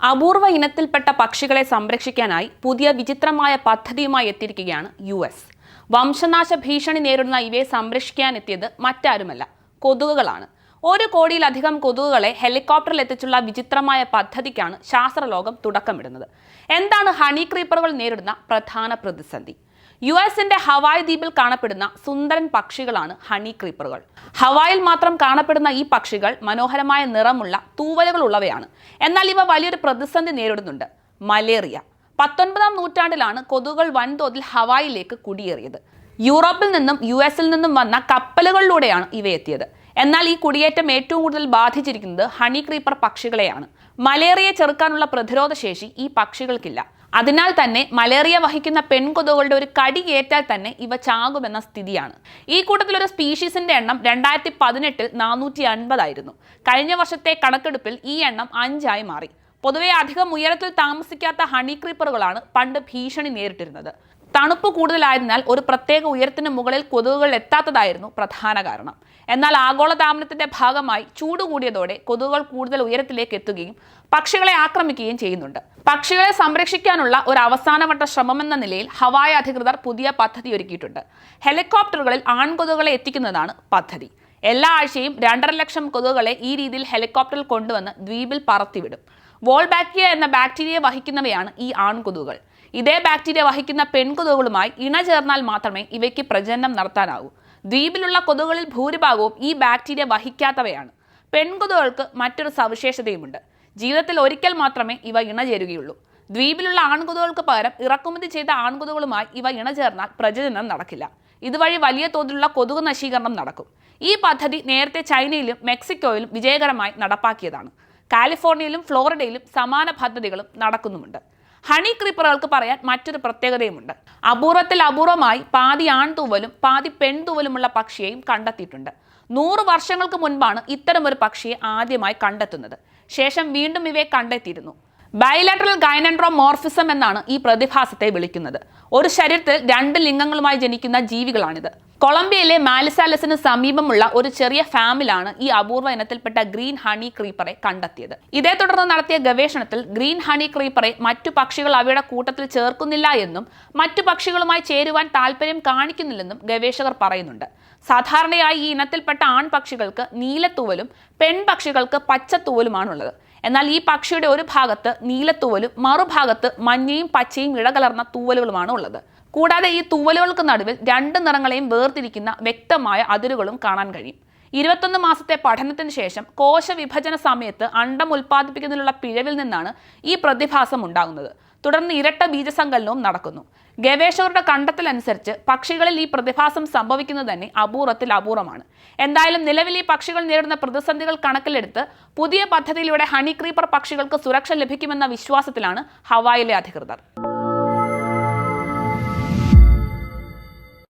അപൂർവ ഇനത്തിൽപ്പെട്ട പക്ഷികളെ സംരക്ഷിക്കാനായി പുതിയ വിചിത്രമായ പദ്ധതിയുമായി എത്തിയിരിക്കുകയാണ് യു എസ്. വംശനാശ ഭീഷണി നേരിടുന്ന ഇവയെ സംരക്ഷിക്കാനെത്തിയത് മറ്റാരുമല്ല കൊതുകുകളാണ്. ഒരു കോടിയിലധികം കൊതുകുകളെ ഹെലികോപ്റ്ററിൽ എത്തിച്ചുള്ള വിചിത്രമായ പദ്ധതിക്കാണ് ശാസ്ത്രലോകം തുടക്കമിടുന്നത്. എന്താണ് ഹണി ക്രീപ്പറുകൾ നേരിടുന്ന പ്രധാന പ്രതിസന്ധി? യു എസിന്റെ ഹവായ് ദ്വീപിൽ കാണപ്പെടുന്ന സുന്ദരൻ പക്ഷികളാണ് ഹണി ക്രീപ്പറുകൾ. ഹവായിൽ മാത്രം കാണപ്പെടുന്ന ഈ പക്ഷികൾ മനോഹരമായ നിറമുള്ള തൂവലുകൾ ഉള്ളവയാണ്. എന്നാൽ ഇവ വലിയൊരു പ്രതിസന്ധി നേരിടുന്നുണ്ട്. മലേറിയ. പത്തൊൻപതാം നൂറ്റാണ്ടിലാണ് കൊതുകുകൾ വൻതോതിൽ ഹവായിലേക്ക് കുടിയേറിയത്. യൂറോപ്പിൽ നിന്നും യു എസിൽ നിന്നും വന്ന കപ്പലുകളിലൂടെയാണ് ഇവയെത്തിയത്. എന്നാൽ ഈ കുടിയേറ്റം ഏറ്റവും കൂടുതൽ ബാധിച്ചിരിക്കുന്നത് ഹണി ക്രീപ്പർ പക്ഷികളെയാണ്. മലേറിയ ചെറുക്കാനുള്ള പ്രതിരോധ ശേഷി ഈ പക്ഷികൾക്കില്ല. അതിനാൽ തന്നെ മലേറിയ വഹിക്കുന്ന പെൺകൊതുകളുടെ ഒരു കടി ഏറ്റാൽ തന്നെ ഇവ ചാകുമെന്ന സ്ഥിതിയാണ്. ഈ കൂട്ടത്തിൽ ഒരു സ്പീഷീസിന്റെ എണ്ണം രണ്ടായിരത്തി പതിനെട്ടിൽ നാനൂറ്റി അൻപതായിരുന്നു കഴിഞ്ഞ വർഷത്തെ കണക്കെടുപ്പിൽ ഈ എണ്ണം അഞ്ചായി മാറി. പൊതുവെ അധികം ഉയരത്തിൽ താമസിക്കാത്ത ഹണി ക്രീപ്പറുകളാണ് പണ്ട് ഭീഷണി നേരിട്ടിരുന്നത്. തണുപ്പ് കൂടുതലായതിനാൽ ഒരു പ്രത്യേക ഉയരത്തിന് മുകളിൽ കൊതുകുകൾ എത്താത്തതായിരുന്നു പ്രധാന കാരണം. എന്നാൽ ആഗോളതാപനത്തിന്റെ ഭാഗമായി ചൂട് കൂടിയതോടെ കൊതുകുകൾ കൂടുതൽ ഉയരത്തിലേക്ക് എത്തുകയും പക്ഷികളെ ആക്രമിക്കുകയും ചെയ്യുന്നുണ്ട്. പക്ഷികളെ സംരക്ഷിക്കാനുള്ള ഒരു അവസാനവട്ട ശ്രമമെന്ന നിലയിൽ ഹവായ് അധികൃതർ പുതിയ പദ്ധതി ഒരുക്കിയിട്ടുണ്ട്. ഹെലികോപ്റ്ററുകളിൽ ആൺകൊതുകുകളെ എത്തിക്കുന്നതാണ് പദ്ധതി. എല്ലാ ആഴ്ചയും രണ്ടര ലക്ഷം കൊതുകുകളെ ഈ രീതിയിൽ ഹെലികോപ്റ്ററിൽ കൊണ്ടുവന്ന് ദ്വീപിൽ പറത്തിവിടും. വോൾബാക്ടീരിയ എന്ന ബാക്ടീരിയ വഹിക്കുന്നവയാണ് ഈ ആൺകൊതുകുകൾ. ഇതേ ബാക്ടീരിയ വഹിക്കുന്ന പെൺകൊതുകുകളുമായി ഇണ ചേർന്നാൽ മാത്രമേ ഇവയ്ക്ക് പ്രജനനം നടത്താനാവൂ. ദ്വീപിലുള്ള കൊതുകുകളിൽ ഭൂരിഭാഗവും ഈ ബാക്ടീരിയ വഹിക്കാത്തവയാണ്. പെൺകൊതുകൾക്ക് മറ്റൊരു സവിശേഷതയുമുണ്ട്. ജീവിതത്തിൽ ഒരിക്കൽ മാത്രമേ ഇവ ഇണചേരുകയുള്ളൂ ദ്വീപിലുള്ള ആൺകൊതുകൾക്ക് പകരം ഇറക്കുമതി ചെയ്ത ആൺകൊതുകളുമായി ഇവ ഇണചേർന്നാൽ പ്രജനനം നടക്കില്ല. ഇതുവഴി വലിയ തോതിലുള്ള കൊതുക് നശീകരണം നടക്കും. ഈ പദ്ധതി നേരത്തെ ചൈനയിലും മെക്സിക്കോയിലും വിജയകരമായി നടപ്പാക്കിയതാണ്. കാലിഫോർണിയയിലും ഫ്ലോറിഡയിലും സമാന പദ്ധതികളും നടക്കുന്നുമുണ്ട്. ഹണി ക്രീപ്പറുകൾക്ക് പറയാൻ മറ്റൊരു പ്രത്യേകതയുമുണ്ട്. അപൂർവത്തിൽ അപൂർവമായി പാതി ആൺതൂവലും പാതി പെൺതൂവലുമുള്ള പക്ഷിയെയും കണ്ടെത്തിയിട്ടുണ്ട്. നൂറ് വർഷങ്ങൾക്ക് മുൻപാണ് ഇത്തരം ഒരു പക്ഷിയെ ആദ്യമായി കണ്ടെത്തുന്നത്. ശേഷം വീണ്ടും ഇവയെ കണ്ടെത്തിയിരുന്നു. ബയലാട്രൽ ഗൈനൻഡ്രോ മോർഫിസം എന്നാണ് ഈ പ്രതിഭാസത്തെ വിളിക്കുന്നത്. ഒരു ശരീരത്തിൽ രണ്ട് ലിംഗങ്ങളുമായി ജനിക്കുന്ന ജീവികളാണിത്. കൊളംബിയയിലെ മാലിസാലസിന് സമീപമുള്ള ഒരു ചെറിയ ഫാമിലാണ് ഈ അപൂർവ ഇനത്തിൽപ്പെട്ട ഗ്രീൻ ഹണി ക്രീപ്പറെ കണ്ടെത്തിയത്. ഇതേ തുടർന്ന് നടത്തിയ ഗവേഷണത്തിൽ ഗ്രീൻ ഹണി ക്രീപ്പറെ മറ്റു പക്ഷികൾ അവയുടെ കൂട്ടത്തിൽ ചേർക്കുന്നില്ല എന്നും മറ്റു പക്ഷികളുമായി ചേരുവാൻ താല്പര്യം കാണിക്കുന്നില്ലെന്നും ഗവേഷകർ പറയുന്നുണ്ട്. സാധാരണയായി ഈ ഇനത്തിൽപ്പെട്ട ആൺപക്ഷികൾക്ക് നീലത്തൂവലും പെൺപക്ഷികൾക്ക് പച്ചത്തൂവലുമാണുള്ളത്. എന്നാൽ ഈ പക്ഷിയുടെ ഒരു ഭാഗത്ത് നീലത്തൂവലും മറുഭാഗത്ത് മഞ്ഞയും പച്ചയും ഇടകലർന്ന തൂവലുകളുമാണ് ഉള്ളത് കൂടാതെ ഈ തൂവലുകൾക്ക് നടുവിൽ രണ്ട് നിറങ്ങളെയും വേർതിരിക്കുന്ന വ്യക്തമായ അതിരുകളും കാണാൻ കഴിയും. ഇരുപത്തൊന്ന് മാസത്തെ പഠനത്തിന് ശേഷം കോശവിഭജന സമയത്ത് അണ്ടം ഉൽപ്പാദിപ്പിക്കുന്നതിനുള്ള പിഴവിൽ നിന്നാണ് ഈ പ്രതിഭാസം ഉണ്ടാകുന്നത്. തുടർന്ന് ഇരട്ട ബീജസങ്കലനവും നടക്കുന്നു. ഗവേഷകരുടെ കണ്ടെത്തലനുസരിച്ച് പക്ഷികളിൽ ഈ പ്രതിഭാസം സംഭവിക്കുന്നത് തന്നെ അപൂർവത്തിൽ അപൂർവമാണ്. എന്തായാലും നിലവിൽ ഈ പക്ഷികൾ നേരിടുന്ന പ്രതിസന്ധികൾ കണക്കിലെടുത്ത് പുതിയ പദ്ധതിയിലൂടെ ഹണി ക്രീപ്പർ പക്ഷികൾക്ക് സുരക്ഷ ലഭിക്കുമെന്ന വിശ്വാസത്തിലാണ് ഹവായിലെ അധികൃതർ.